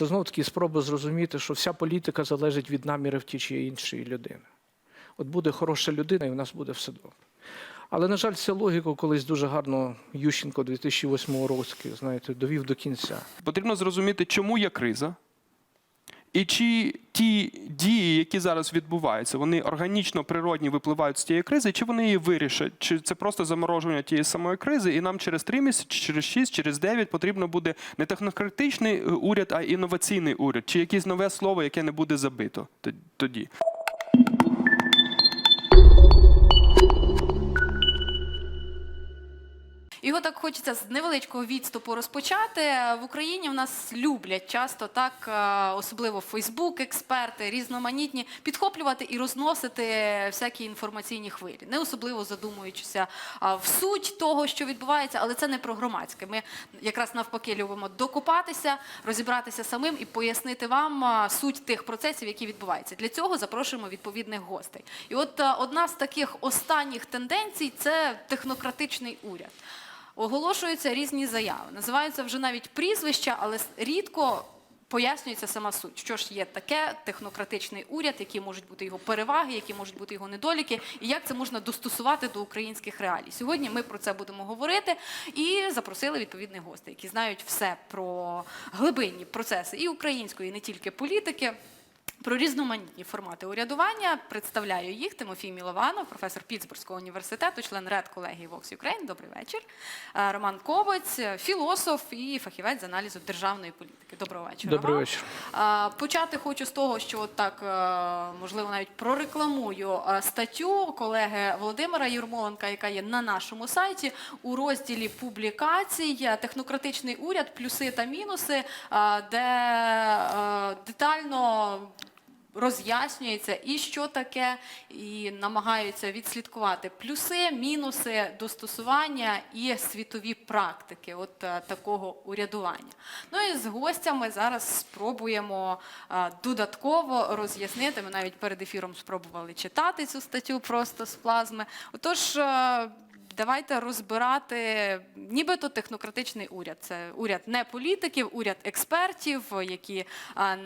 Це знову таки спроба зрозуміти, що вся політика залежить від намірів ті чи іншої людини. От буде хороша людина, і в нас буде все добре. Але, на жаль, ця логіку колись дуже гарно Ющенко 2008 року, знаєте, довів до кінця. Потрібно зрозуміти, чому є криза, і чи ті дії, які зараз відбуваються, вони органічно природні випливають з тієї кризи, чи вони її вирішать, чи це просто заморожування тієї самої кризи, і нам через 3 місяці, через 6, через 9 потрібно буде не технократичний е, уряд, а інноваційний уряд, чи якесь нове слово, яке не буде забито тоді. Його так хочеться з невеличкого відступу розпочати. В Україні в нас люблять часто так, е, особливо Фейсбук, експерти, різноманітні, підхоплювати і розносити всякі інформаційні хвилі, не особливо задумуючися в суть того, що відбувається, але це не про громадське. Ми якраз навпаки любимо докопатися, розібратися самим і пояснити вам суть тих процесів, які відбуваються. Для цього запрошуємо відповідних гостей. І от одна з таких останніх тенденцій це технократичний уряд. Оголошуються різні заяви. Називаються вже навіть прізвища, але рідко пояснюється сама суть. Що ж є таке технократичний уряд, які можуть бути його переваги, які можуть бути його недоліки, і як це можна достосувати до українських реалій. Сьогодні ми про це будемо говорити і запросили відповідних гостей, які знають все про глибинні процеси і української, і не тільки політики. Про різноманітні формати урядування представляю їх Тимофій Мілованов, професор Пітсбурзького університету, член РЕД колегії Vox Ukraine. Добрий вечір. Е, Роман Кобець, філософ і фахівець з аналізу державної політики. Доброго вечора. Добрий вам. вечір. Е, Почати хочу з того, що от так е, можливо навіть прорекламую статтю колеги Володимира Юрмоленка, яка є на нашому сайті у розділі публікацій Технократичний уряд, плюси та мінуси, де детально. Роз'яснюється і що таке, і намагаються відслідкувати плюси, мінуси, достосування і світові практики от е, такого урядування. Ну і з гостями зараз спробуємо е, додатково роз'яснити. Ми навіть перед ефіром спробували читати цю статтю просто з плазми. Отож. Е, Давайте розбирати нібито технократичний уряд. Це уряд не політиків, уряд експертів, які а,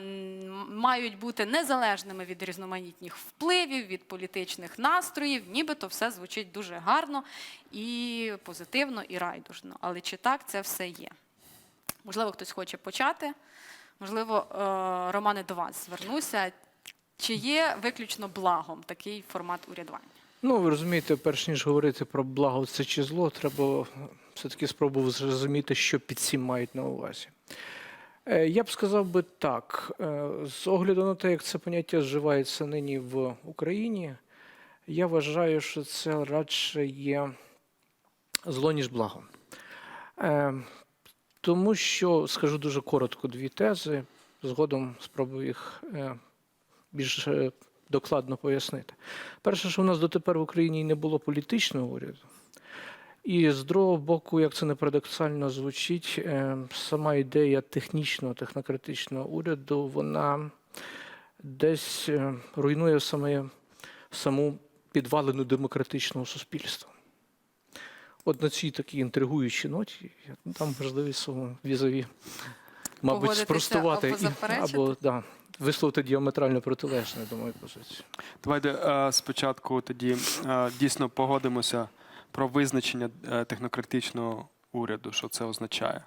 мають бути незалежними від різноманітних впливів, від політичних настроїв. Нібито все звучить дуже гарно і позитивно, і райдужно. Але чи так це все є? Можливо, хтось хоче почати. Можливо, е, Романе, до вас звернуся. Чи є виключно благом такий формат урядування? Ну, ви розумієте, перш ніж говорити про благо це чи зло, треба все-таки спробувати зрозуміти, що під цим мають на увазі. Е, Я б сказав би так, е, з огляду на те, як це поняття зживається нині в Україні, я вважаю, що це радше є зло, ніж благо. Е, Тому що, скажу дуже коротко, дві тези, згодом спробую їх більш докладно пояснити. Перше, що в нас дотепер в Україні не було політичного уряду. І з другого боку, як це не парадоксально звучить, е, сама ідея технічного, технократичного уряду, вона десь е, руйнує саме, саму підвалину демократичного суспільства. От на цій такій інтригуючій ноті я дам можливість візові, мабуть, Погодитися спростувати або і- або да, висловити діаметрально протилежне до моєї позиції. Давайте е, спочатку тоді е, дійсно погодимося про визначення е, технократичного уряду, що це означає.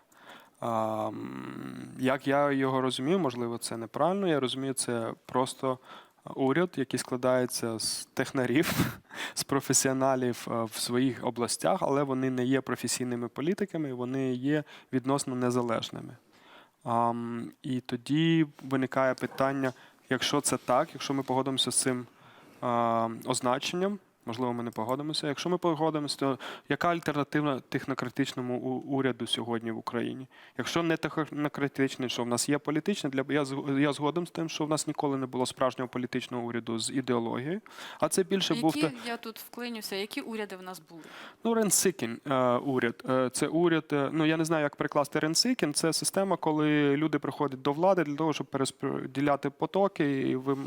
Як я його розумію, можливо, це неправильно. Я розумію, це просто уряд, який складається з технарів, з професіоналів в своїх областях, але вони не є професійними політиками, вони є відносно незалежними. І тоді виникає питання, якщо це так, якщо ми погодимося з цим означенням, можливо, ми не погодимося. Якщо ми погодимося, то яка альтернатива технократичному уряду сьогодні в Україні? Якщо не технократичний, що в нас є політичний, для я я згоден з тим, що в нас ніколи не було справжнього політичного уряду з ідеологією, а це більше був Які, те- я тут вклинюся, які уряди в нас були? Ну, Ренсикін е, уряд. Е, Це уряд. е, Ну я не знаю, як перекласти Ренсикін. Це система, коли люди приходять до влади для того, щоб перерозподіляти потоки і ви,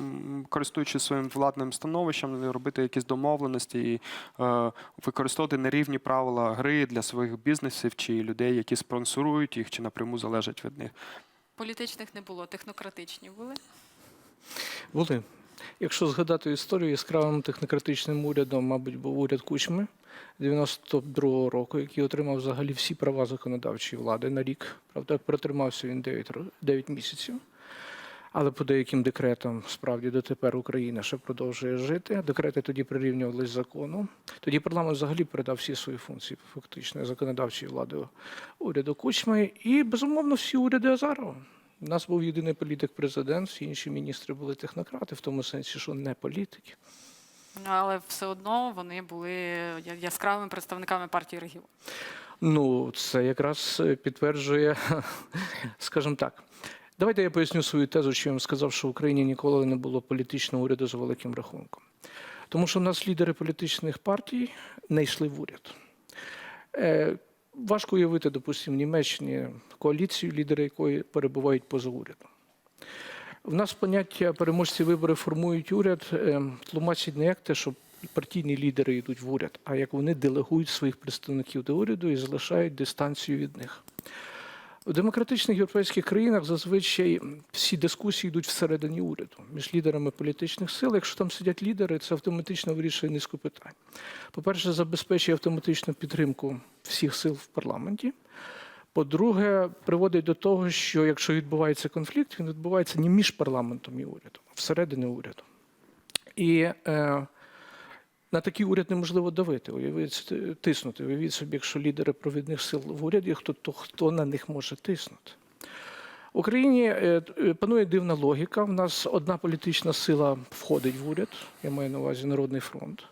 користуючись своїм владним становищем, робити якісь домовленості і е, використовувати нерівні правила гри для своїх бізнесів чи людей, які спонсорують їх, чи напряму залежать від них. політичних не було, технократичні були. Були. Якщо згадати історію, яскравим технократичним урядом, мабуть, був уряд Кучми 92-го року, який отримав взагалі всі права законодавчої влади на рік. Правда, протримався він 9, ро- 9 місяців. Але по деяким декретам справді дотепер Україна ще продовжує жити. Декрети тоді прирівнювалися закону. Тоді парламент взагалі передав всі свої функції фактично законодавчої влади уряду Кучми. І безумовно всі уряди Азарова. У нас був єдиний політик-президент, всі інші міністри були технократи, в тому сенсі, що не політики. Але все одно вони були яскравими представниками партії регіону. Ну, це якраз е, підтверджує, скажімо так. Давайте я поясню свою тезу, що я вам сказав, що в Україні ніколи не було політичного уряду з великим рахунком. Тому що в нас лідери політичних партій не йшли в уряд. Е, важко уявити, допустимо, в Німеччині коаліцію, лідери якої перебувають поза урядом. В нас поняття переможці вибори формують уряд, е, тлумачить не як те, що партійні лідери йдуть в уряд, а як вони делегують своїх представників до уряду і залишають дистанцію від них. У демократичних європейських країнах зазвичай всі дискусії йдуть всередині уряду між лідерами політичних сил. Якщо там сидять лідери, це автоматично вирішує низку питань. По-перше, забезпечує автоматичну підтримку всіх сил в парламенті. По-друге, приводить до того, що якщо відбувається конфлікт, він відбувається не між парламентом і урядом, а всередині уряду. І е, на такий уряд неможливо давити, уявіть, тиснути. Уявіть собі, якщо лідери провідних сил в уряді, хто, то хто на них може тиснути? В Україні е, е, панує дивна логіка. В нас одна політична сила входить в уряд, я маю на увазі Народний фронт.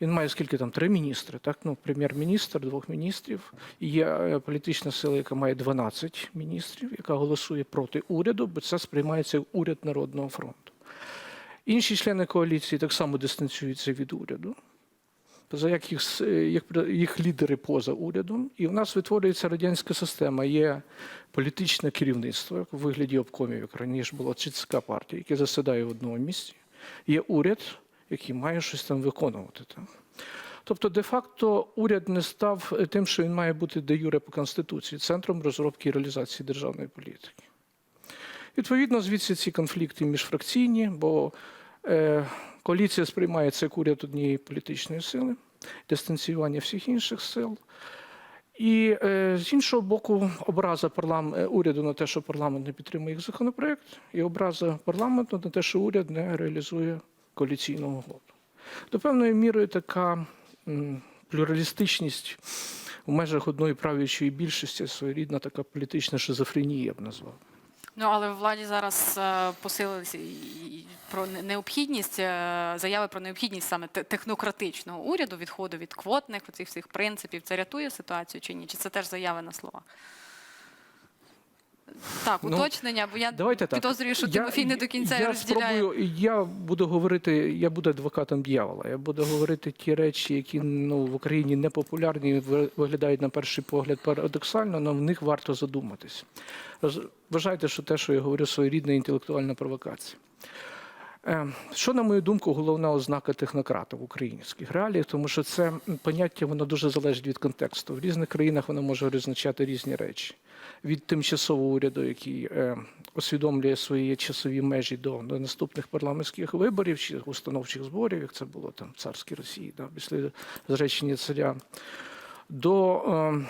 Він має скільки там три міністри, так? Ну, прем'єр-міністр, двох міністрів. Є е, політична сила, яка має 12 міністрів, яка голосує проти уряду, бо це сприймається як уряд Народного фронту. Інші члени коаліції так само дистанціюються від уряду, як їх, як їх лідери поза урядом. І в нас витворюється радянська система. Є політичне керівництво, як у вигляді обкомів, як раніше було ЦСК партія, яке засідає в одному місці. Є уряд, який має щось там виконувати. Так? Тобто, де-факто, уряд не став тим, що він має бути де юре по Конституції, центром розробки і реалізації державної політики. Відповідно, звідси ці конфлікти міжфракційні, бо е, коаліція сприймається як уряд однієї політичної сили, дистанціювання всіх інших сил. І е, з іншого боку, образа парлам... е, уряду на те, що парламент не підтримує їх законопроект, і образа парламенту на те, що уряд не реалізує коаліційну угоду. До певної міри така м, плюралістичність в межах одної правлячої більшості, своєрідна така політична шизофренія, я б назвав. Ну але в владі зараз е, посилилися і- про необхідність е, заяви про необхідність саме технократичного уряду, відходу від квотних оцих всіх принципів. Це рятує ситуацію чи ні? Чи це теж заяви на словах? Так, Ну, уточнення, бо я Давайте так. підозрюю, що Тимофій не до кінця я розділяє. Спробую, я буду говорити, я буду адвокатом дьявола. Я буду говорити ті речі, які ну, в Україні не популярні, ви- виглядають на перший погляд парадоксально, але в них варто задуматись. Роз- Вважайте, що те, що я говорю, своєрідна інтелектуальна провокація. Е, Що, на мою думку, головна ознака технократа в українських реаліях, тому що це поняття воно дуже залежить від контексту. В різних країнах воно може означати різні речі. Від тимчасового уряду, який е, усвідомлює свої часові межі до, до наступних парламентських виборів чи установчих зборів, як це було там в царській Росії, да, після зречення царя, до, е,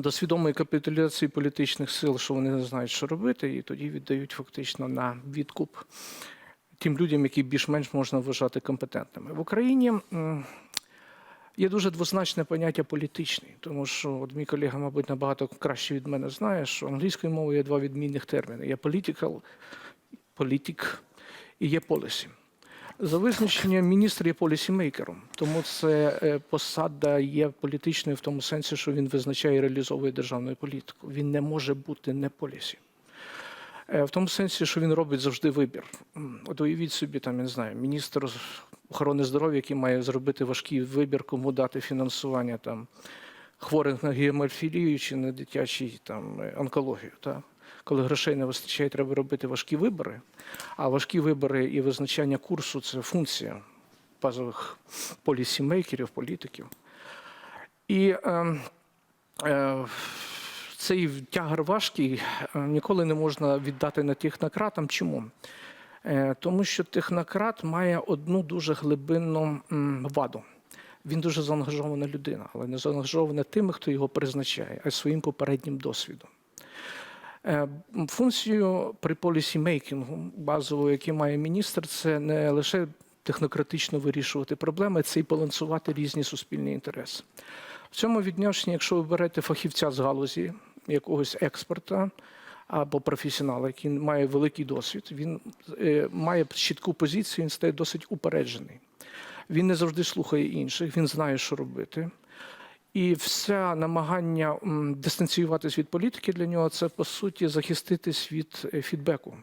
до свідомої капітуляції політичних сил, що вони не знають, що робити, і тоді віддають фактично на відкуп тим людям, які більш-менш можна вважати компетентними. В Україні є дуже двозначне поняття політичний, тому що от мій колега, мабуть, набагато краще від мене знає, що англійською мовою є два відмінних терміни: є political, політик і є policy. За визначенням міністр є полісімейкером, тому це е, посада є політичною в тому сенсі, що він визначає і реалізовує державну політику. Він не може бути не полісі. Е, В тому сенсі, що він робить завжди вибір. От уявіть собі, там, я не знаю, міністр охорони здоров'я, який має зробити важкий вибір, кому дати фінансування там, хворих на гемофілію чи на дитячий там, онкологію. Так? Коли грошей не вистачає, треба робити важкі вибори. А важкі вибори і визначання курсу це функція базових полісімейкерів, політиків. І е, е, цей тягар важкий е, ніколи не можна віддати на технократам. Чому? Е, Тому що технократ має одну дуже глибинну ваду. Він дуже заангажована людина, але не заангажована тими, хто його призначає, а своїм попереднім досвідом. Е, Функцію при полісімейкінгу базову, який має міністр, це не лише технократично вирішувати проблеми, це і балансувати різні суспільні інтереси. В цьому відношенні, якщо ви берете фахівця з галузі якогось експорта або професіонала, який має великий досвід, він е, має чітку позицію, він стає досить упереджений. Він не завжди слухає інших, він знає, що робити. І все намагання дистанціюватись від політики для нього це по суті захиститись від е, фідбеку,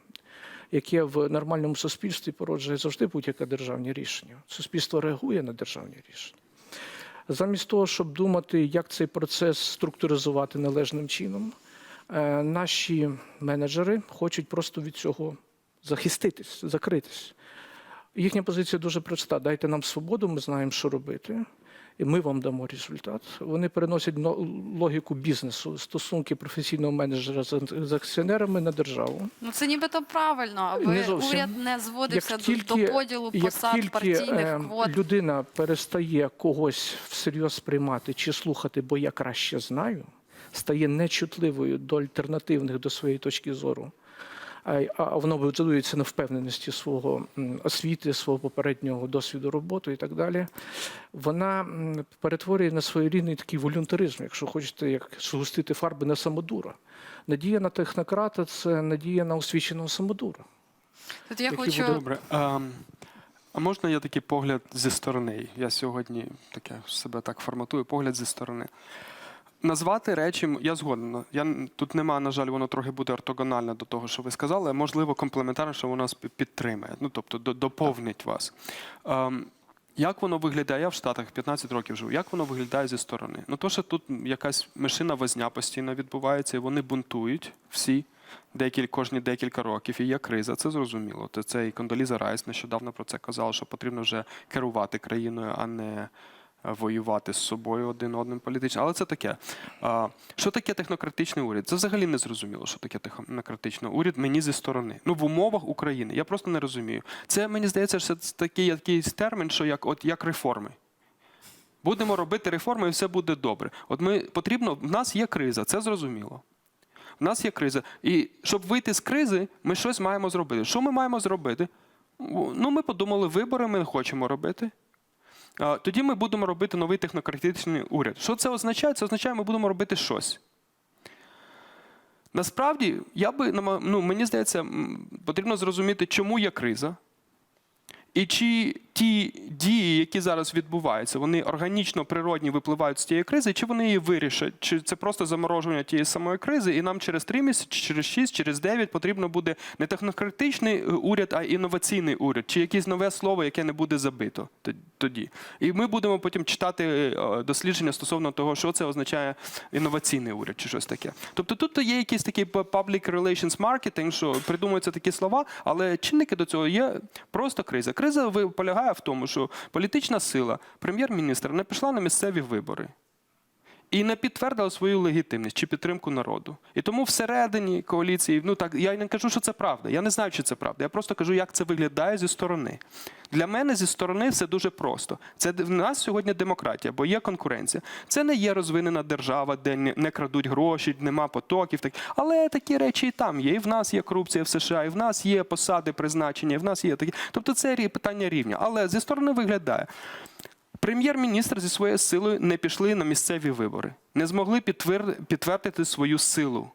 яке в нормальному суспільстві породжує завжди будь-яке державне рішення. Суспільство реагує на державні рішення. Замість того, щоб думати, як цей процес структуризувати належним чином, наші менеджери хочуть просто від цього захиститись, закритись. Їхня позиція дуже проста: дайте нам свободу, ми знаємо, що робити, і ми вам дамо результат. Вони переносять но- логіку бізнесу, стосунки професійного менеджера з акціонерами на державу. Ну це нібито правильно, аби Не уряд не зводився Як до- тільки- до поділу Як посад тільки партійних е, квот. людина перестає когось всерйоз сприймати чи слухати, бо я краще знаю, стає нечутливою до альтернативних до своєї точки зору. А, воно базується на впевненості свого освіти, свого попереднього досвіду роботи і так далі. Вона перетворює на своєрідний такий волюнтаризм, якщо хочете, як згустити фарби на самодура. Надія на технократа це надія на освіченого самодура. Тут я хочу Добре. А, а можна я такий погляд зі сторони? Я сьогодні таке себе так форматую, погляд зі сторони. Назвати речі, я згоден. Я, тут нема, на жаль, воно трохи буде ортогональне до того, що ви сказали, можливо, комплементарно, що воно підтримає. Ну, тобто до- доповнить вас. Ем, як воно виглядає? Я в Штатах 15 років живу. Як воно виглядає зі сторони? Ну, то, що тут якась мишина возня постійно відбувається, і вони бунтують всі декіль, кожні декілька років, і є криза, це зрозуміло. Це і Кондоліза Райс нещодавно про це казала, що потрібно вже керувати країною, а не воювати з собою один одним політично. Але це таке. Що таке технократичний уряд? Це взагалі не зрозуміло, що таке технократичний уряд мені зі сторони. Ну, в умовах України. Я просто не розумію. Це мені здається, що це такий якийсь термін, що як, от, як реформи. Будемо робити реформи, і все буде добре. От ми потрібно, в нас є криза, це зрозуміло. В нас є криза. І щоб вийти з кризи, ми щось маємо зробити. Що ми маємо зробити? Ну, ми подумали, вибори ми не хочемо робити. Тоді ми будемо робити новий технократичний уряд. Що це означає? Це означає, ми будемо робити щось. Насправді, я би ну, мені здається, потрібно зрозуміти, чому є криза. І чи ті дії, які зараз відбуваються, вони органічно природні випливають з тієї кризи, чи вони її вирішать? Чи це просто заморожування тієї самої кризи, і нам через 3 місяці, через 6, через 9 потрібно буде не технократичний е, уряд, а інноваційний уряд, чи якесь нове слово, яке не буде забито тоді. І ми будемо потім читати е, дослідження стосовно того, що це означає інноваційний уряд, чи щось таке. Тобто тут є якийсь такий public relations marketing, що придумуються такі слова, але чинники до цього є просто криза. Криза полягає в тому, що політична сила, прем'єр-міністр не пішла на місцеві вибори. І не підтвердила свою легітимність чи підтримку народу. І тому всередині коаліції, ну так я не кажу, що це правда. Я не знаю, чи це правда. Я просто кажу, як це виглядає зі сторони. Для мене зі сторони все дуже просто. Це в нас сьогодні демократія, бо є конкуренція. Це не є розвинена держава, де не, крадуть гроші, нема потоків. Так але такі речі і там є. І в нас є корупція в США, і в нас є посади призначення, і в нас є такі. Тобто це питання рівня. Але зі сторони виглядає. Прем'єр-міністр зі своєю силою не пішли на місцеві вибори, не змогли підтвердити свою силу,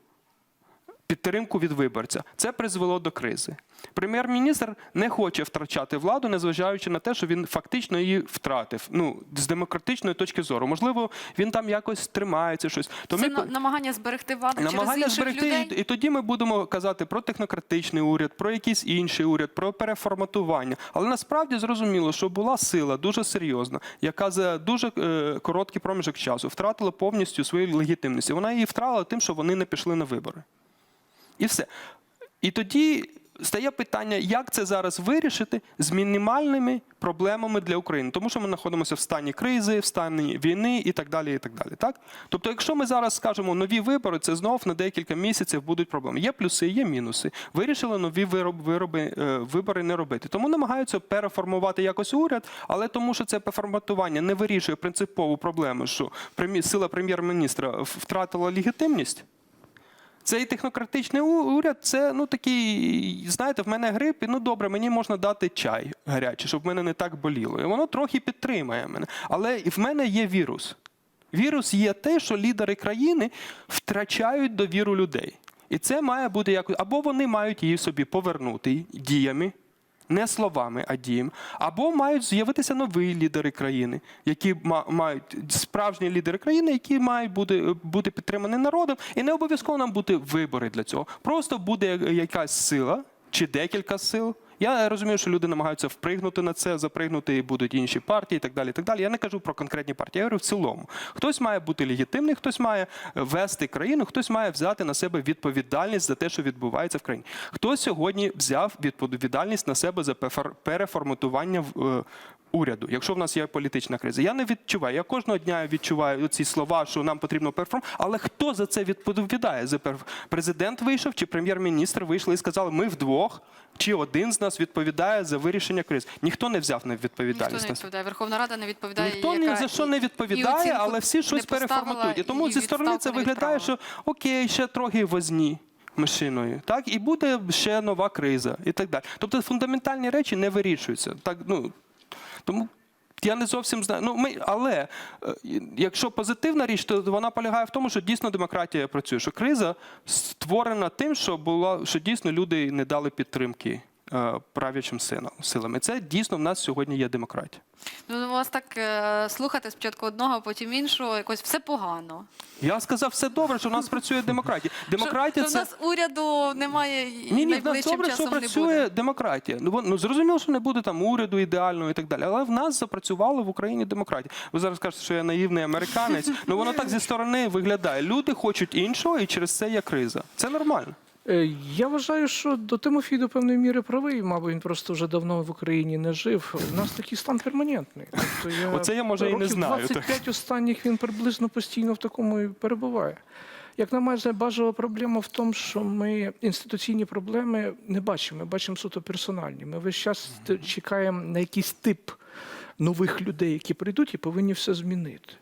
підтримку від виборця. Це призвело до кризи. Прем'єр-міністр не хоче втрачати владу, незважаючи на те, що він фактично її втратив. Ну, з демократичної точки зору. Можливо, він там якось тримається щось. То це ми намагання зберегти владу намагання через інших зберегти, людей. і, і тоді ми будемо казати про технократичний уряд, про якийсь інший уряд, про переформатування. Але насправді зрозуміло, що була сила дуже серйозна, яка за дуже е, короткий проміжок часу втратила повністю свою легітимність. Вона її втратила тим, що вони не пішли на вибори. І все. І тоді стає питання, як це зараз вирішити з мінімальними проблемами для України, тому що ми знаходимося в стані кризи, в стані війни і так далі. І так далі. Так? Тобто, якщо ми зараз скажемо нові вибори, це знов на декілька місяців будуть проблеми. Є плюси, є мінуси. Вирішили нові вироб- вироби, е, вибори не робити. Тому намагаються переформувати якось уряд, але тому, що це переформатування не вирішує принципову проблему, що сила прем'єр-міністра втратила легітимність. Цей технократичний уряд це ну такий, знаєте, в мене грип, і ну добре, мені можна дати чай гарячий, щоб в мене не так боліло. І воно трохи підтримає мене. Але в мене є вірус. Вірус є те, що лідери країни втрачають довіру людей. І це має бути якось, або вони мають її собі повернути діями, не словами, а дієм, або мають з'явитися нові лідери країни, які мають справжні лідери країни, які мають бути, бути підтримані народом, і не обов'язково нам бути вибори для цього. Просто буде якась сила чи декілька сил. Я розумію, що люди намагаються впригнути на це, запригнути і будуть інші партії, і так далі. І так далі. Я не кажу про конкретні партії, я говорю в цілому. Хтось має бути легітимний, хтось має вести країну, хтось має взяти на себе відповідальність за те, що відбувається в країні. Хто сьогодні взяв відповідальність на себе за переформатування е, уряду, якщо в нас є політична криза. Я не відчуваю. Я кожного дня відчуваю ці слова, що нам потрібно переформ. Але хто за це відповідає? За президент вийшов чи прем'єр-міністр вийшли і сказали, ми вдвох. Чи один з нас відповідає за вирішення криз? Ніхто не взяв на Ніхто відповідальність. не відповідає. Верховна Рада не відповідає. Ніхто ні за що не відповідає, але всі щось переформатують. І тому і зі сторони це виглядає, що окей, ще трохи возні машиною, так і буде ще нова криза, і так далі. Тобто фундаментальні речі не вирішуються. Так ну тому. Я не зовсім знаю. Ну, ми, але е, якщо позитивна річ, то вона полягає в тому, що дійсно демократія працює. Що криза створена тим, що була, що дійсно люди не дали підтримки правлячим силам. І це дійсно в нас сьогодні є демократія. Ну, у вас так е, слухати спочатку одного, потім іншого, якось все погано. Я сказав, все добре, що в нас працює демократія. Демократія що, це. що в нас уряду немає і Ні, ні, в нас добре, що працює буде. демократія. Ну, ну зрозуміло, що не буде там уряду ідеального і так далі. Але в нас запрацювала в Україні демократія. Ви зараз кажете, що я наївний американець. Ну воно так зі сторони виглядає. Люди хочуть іншого, і через це є криза. Це нормально. Е, Я вважаю, що до Тимофій до певної міри правий, мабуть, він просто вже давно в Україні не жив. У нас такий стан перманентний. Тобто я, Оце я, може, і не знаю, так. останніх він приблизно постійно в такому і перебуває. Як на мене, бажова проблема в тому, що ми інституційні проблеми не бачимо, ми бачимо суто персональні. Ми весь час чекаємо на якийсь тип нових людей, які прийдуть і повинні все змінити.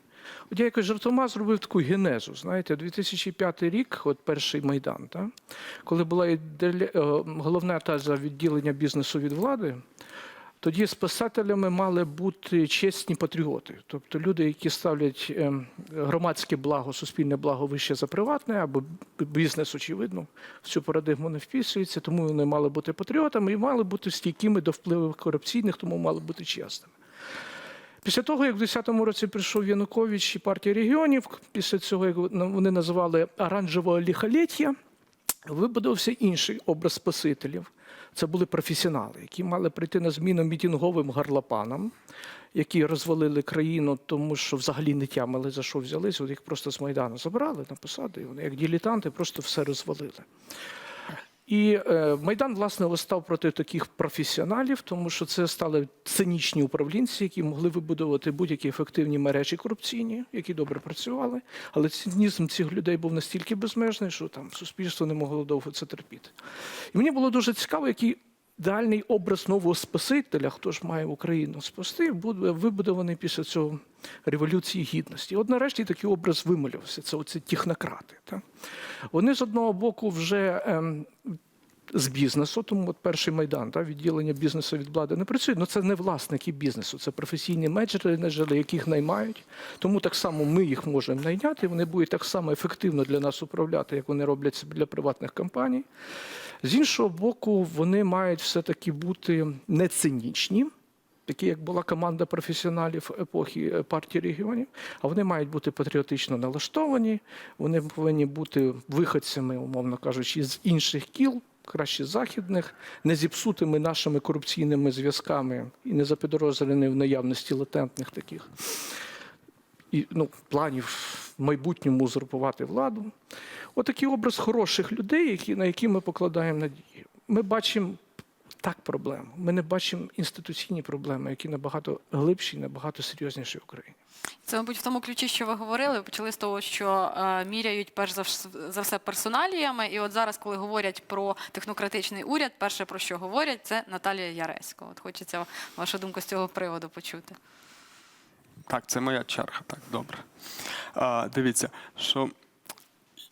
От я якось жартома зробив таку генезу. Знаєте, 2005 рік, от перший майдан, та, коли була іделя- е, головна теза відділення бізнесу від влади, тоді спасателями мали бути чесні патріоти, тобто люди, які ставлять ем, громадське благо, суспільне благо вище за приватне, або бізнес, очевидно, в цю парадигму не вписується, тому вони мали бути патріотами і мали бути стійкими до впливів корупційних, тому мали бути чесними. Після того, як в 10-му році прийшов Янукович і партія регіонів, після цього, як вони називали оранжевого ліхоліття, вибудувався інший образ спасителів. Це були професіонали, які мали прийти на зміну мітинговим гарлопанам, які розвалили країну, тому що взагалі не тямили, за що взялись. От їх просто з Майдану забрали на посади, і вони, як дилетанти, просто все розвалили. І е, Майдан, власне, вистав проти таких професіоналів, тому що це стали цинічні управлінці, які могли вибудувати будь-які ефективні мережі корупційні, які добре працювали. Але цинізм цих людей був настільки безмежний, що там суспільство не могло довго це терпіти. І мені було дуже цікаво, який ідеальний образ нового спасителя, хто ж має Україну спасти, буде вибудований після цього революції гідності. От нарешті такий образ вималювався. Це оці технократи. Так? Вони з одного боку вже. Ем, з бізнесу, тому от перший майдан, та, відділення бізнесу від влади не працює. Ну це не власники бізнесу, це професійні менеджери, яких наймають. Тому так само ми їх можемо найняти. Вони будуть так само ефективно для нас управляти, як вони роблять для приватних компаній. З іншого боку, вони мають все-таки бути не цинічні. Такі, як була команда професіоналів епохи е, партії регіонів, а вони мають бути патріотично налаштовані, вони повинні бути виходцями, умовно кажучи, з інших кіл, краще західних, не зіпсутими нашими корупційними зв'язками і не запідозрені в наявності латентних таких і ну, планів в майбутньому узурпувати владу. Отакий образ хороших людей, які, на які ми покладаємо надії. ми бачимо так проблему. Ми не бачимо інституційні проблеми, які набагато глибші, набагато серйозніші в Україні. Це, мабуть, в тому ключі, що ви говорили. Почали з того, що е, міряють перш за, за все персоналіями. І от зараз, коли говорять про технократичний уряд, перше про що говорять, це Наталія Яресько. От хочеться вашу думку з цього приводу почути. Так, це моя черга, так, добре. А, дивіться, що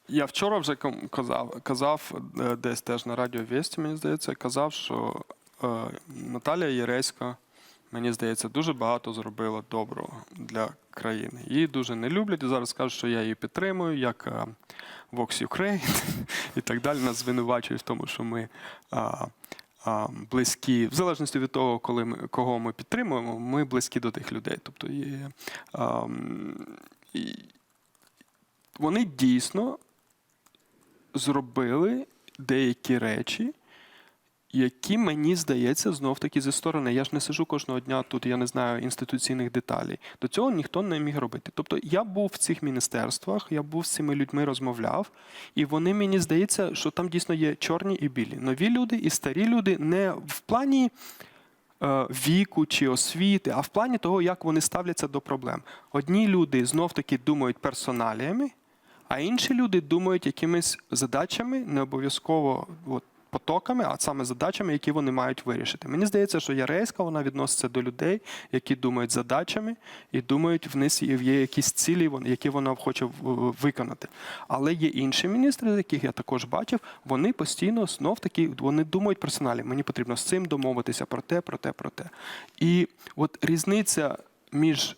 я вчора вже казав, казав е, десь теж на радіо Вісті, мені здається, казав, що е, Наталія Єреська, мені здається, дуже багато зробила доброго для країни. Її дуже не люблять і зараз кажуть, що я її підтримую, як е, Vox Ukraine і так далі. Нас звинувачують в тому, що ми. а, а, близькі, в залежності від того, коли ми кого ми підтримуємо, ми близькі до тих людей. Тобто є, а, м, і вони дійсно зробили деякі речі, які мені здається знов таки зі сторони. Я ж не сижу кожного дня тут, я не знаю інституційних деталей. До цього ніхто не міг робити. Тобто я був в цих міністерствах, я був з цими людьми, розмовляв, і вони мені здається, що там дійсно є чорні і білі. Нові люди і старі люди не в плані. е, Віку чи освіти, а в плані того, як вони ставляться до проблем. Одні люди знов таки думають персоналіями, а інші люди думають якимись задачами, не обов'язково от, потоками, а саме задачами, які вони мають вирішити. Мені здається, що Ярейська вона відноситься до людей, які думають задачами і думають, в них є якісь цілі, які вона хоче виконати. Але є інші міністри, яких я також бачив, вони постійно знов таки вони думають персоналі. Мені потрібно з цим домовитися про те, про те, про те. І от різниця між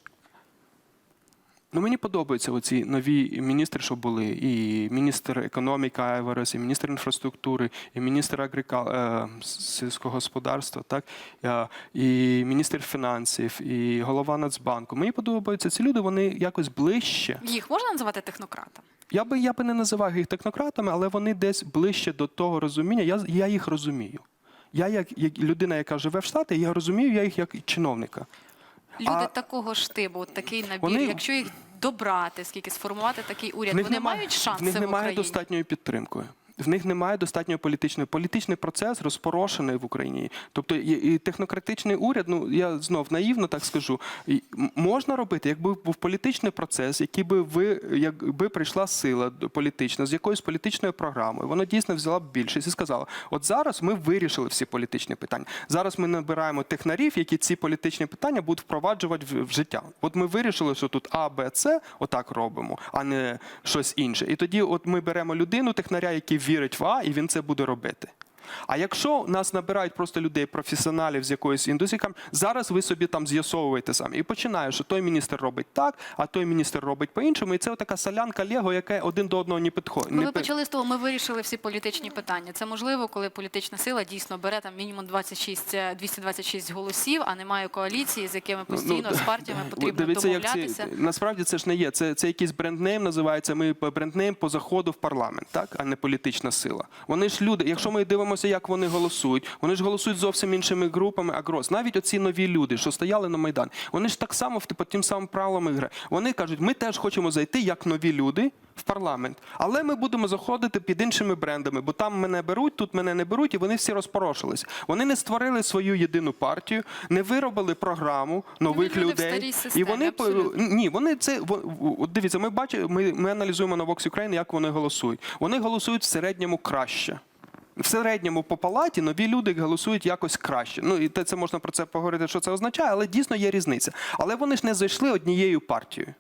Ну, мені подобаються оці нові міністри, що були. І міністр економіки Айверес, і міністр інфраструктури, і міністр агрика... е, сільського господарства, так? е, і міністр фінансів, і голова Нацбанку. Мені подобаються ці люди, вони якось ближче. Їх можна називати технократами? Я би, я би не називав їх технократами, але вони десь ближче до того розуміння. Я, я їх розумію. Я, як, як людина, яка живе в Штати, я розумію я їх як чиновника. Люди А- такого штибу, от такий набір, Вони- якщо їх добрати, скільки сформувати такий уряд, вони немає- мають шанси в них немає Україні? достатньої підтримки. В них немає достатньої політичної. Політичний процес розпорошений в Україні. Тобто і, технократичний уряд, ну я знов наївно так скажу, можна робити, якби був політичний процес, який би ви, якби прийшла сила політична з якоюсь політичною програмою, вона дійсно взяла б більшість і сказала: от зараз ми вирішили всі політичні питання. Зараз ми набираємо технарів, які ці політичні питання будуть впроваджувати в, в життя. От ми вирішили, що тут А, Б, С отак робимо, а не щось інше. І тоді, от ми беремо людину, технаря, який вірить в А, і він це буде робити. А якщо нас набирають просто людей, професіоналів з якоїсь індустрії, кажуть, зараз ви собі там з'ясовуєте самі. І починає, що той міністр робить так, а той міністр робить по-іншому. І це така солянка Лего, яка один до одного не підходить. Ви почали з того, ми вирішили всі політичні питання. Це можливо, коли політична сила дійсно бере там мінімум 26, е, 226 голосів, а немає коаліції, з якими постійно з партіями потрібно Ну, Дивіться, як домовлятися. ці, насправді це ж не є. Це, це якийсь бренднейм називається. Ми по- бренднейм по заходу в парламент, так, а не політична сила. Вони ж люди. Якщо ми дивимося, як вони голосують, вони ж голосують зовсім іншими групами. Агрос, навіть оці нові люди, що стояли на майдан, вони ж так само по тим самим правилам ігри. Вони кажуть, ми теж хочемо зайти як нові люди. В парламент, але ми будемо заходити під іншими брендами, бо там мене беруть, тут мене не беруть, і вони всі розпорошились. Вони не створили свою єдину партію, не виробили програму нових люди людей. старій І вони абсолютно. ні, вони це дивіться. Ми бачимо, ми, ми аналізуємо на Vox Ukraine, як вони голосують. Вони голосують в середньому краще. В середньому по палаті нові люди голосують якось краще. Ну і це можна про це поговорити, що це означає, але дійсно є різниця. Але вони ж не зайшли однією партією.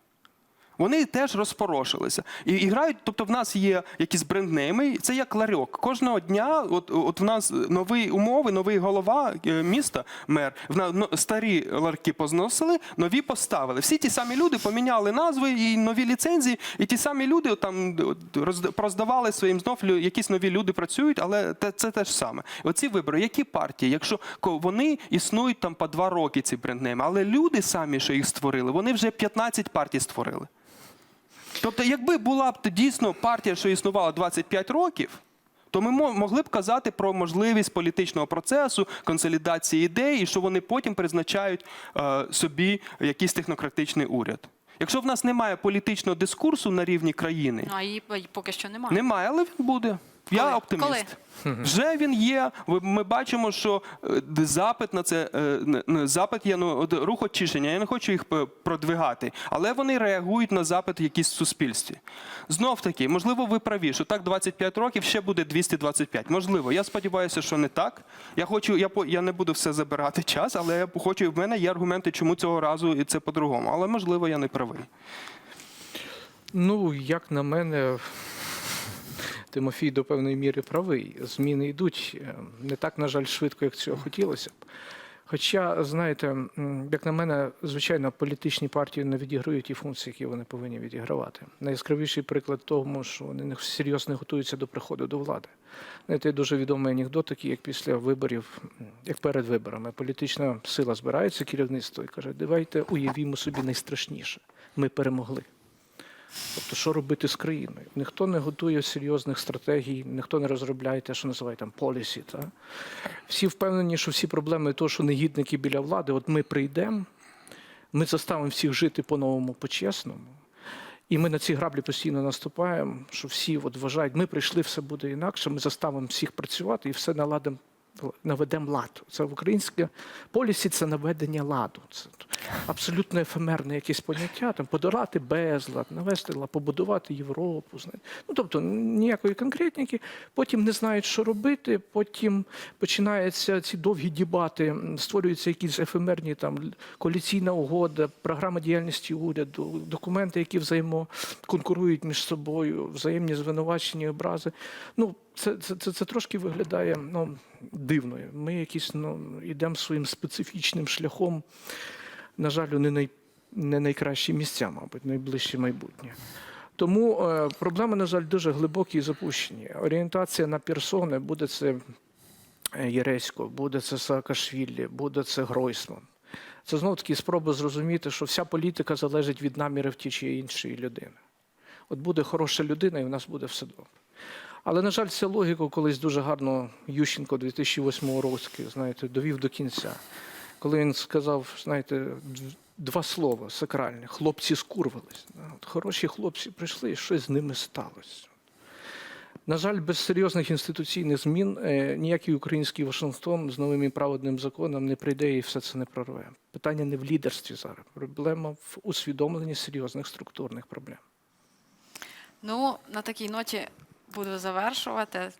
Вони теж розпорошилися і, і грають. Тобто, в нас є якісь бренднейми. Це як ларьок. Кожного дня, от, от в нас нові умови, новий голова е, міста, мер. В но- старі ларки позносили, нові поставили. Всі ті самі люди поміняли назви і нові ліцензії, і ті самі люди там от, розда- проздавали своїм знов якісь нові люди працюють, але те, це те ж саме. Оці вибори, які партії, якщо вони існують там по два роки, ці бренднейми, але люди самі, що їх створили, вони вже 15 партій створили. Тобто, якби була б дійсно партія, що існувала 25 років, то ми мо- могли б казати про можливість політичного процесу, консолідації ідей, і що вони потім призначають е, собі якийсь технократичний уряд. Якщо в нас немає політичного дискурсу на рівні країни, Ну, а її поки що немає. немає, але він буде. Я Коли? оптиміст. Вже він є. Ми бачимо, що е, запит на це е, запит є ну рух очищення. Я не хочу їх продвигати, але вони реагують на запит якийсь в суспільстві. Знов таки, можливо, ви праві, що так 25 років ще буде 225. Можливо, я сподіваюся, що не так. Я хочу, я по я не буду все забирати час, але я хочу. В мене є аргументи, чому цього разу і це по-другому. Але можливо, я не правий. Ну, як на мене, Тимофій до певної міри правий. Зміни йдуть е, не так, на жаль, швидко, як цього хотілося б. Хоча, знаєте, як на мене, звичайно, політичні партії не відіграють ті функції, які вони повинні відігравати. Найяскравіший приклад тому, що вони серйозно готуються до приходу до влади. Знаєте, дуже відомий анекдот, такий, як після виборів, як перед виборами, політична сила збирається, керівництво і каже, давайте уявімо собі найстрашніше. Ми перемогли. Тобто, що робити з країною? Ніхто не готує серйозних стратегій, ніхто не розробляє те, що називають там полісі. Та? Всі впевнені, що всі проблеми того, що негідники біля влади, от ми прийдемо, ми заставимо всіх жити по-новому, по-чесному. І ми на ці граблі постійно наступаємо, що всі от вважають, ми прийшли, все буде інакше, ми заставимо всіх працювати і все наладимо. Наведемо лад. Це в українське полісі це наведення ладу. Це абсолютно ефемерне якесь поняття, там подолати безлад, навести лад, побудувати Європу. Ну тобто ніякої конкретніки. Потім не знають, що робити. Потім починаються ці довгі дебати, створюються якісь ефемерні там коаліційна угода, програма діяльності уряду, документи, які взаємоконкурують між собою, взаємні звинувачення, образи. Ну, це, це, це, це трошки виглядає ну, дивно. Ми якісь ну, йдемо своїм специфічним шляхом, на жаль, не, най, не найкращі місця, мабуть, найближче майбутнє. Тому е, проблеми, на жаль, дуже глибокі і запущені. Орієнтація на персони буде це е, Єресько, буде це Саакашвілі, буде це Гройсман. Це знов таки спроба зрозуміти, що вся політика залежить від намірів ті чи іншої людини. От буде хороша людина, і в нас буде все добре. Але, на жаль, цю логіку колись дуже гарно Ющенко 2008 року, знаєте, довів до кінця. Коли він сказав, знаєте, два слова сакральні, хлопці скурвились. Да, От хороші хлопці прийшли, і щось з ними сталося. На жаль, без серйозних інституційних змін е, ніякий український Вашингтон з новим і праведним законом не прийде і все це не прорве. Питання не в лідерстві зараз. Проблема в усвідомленні серйозних структурних проблем. Ну, на такій ноті буду завершувати.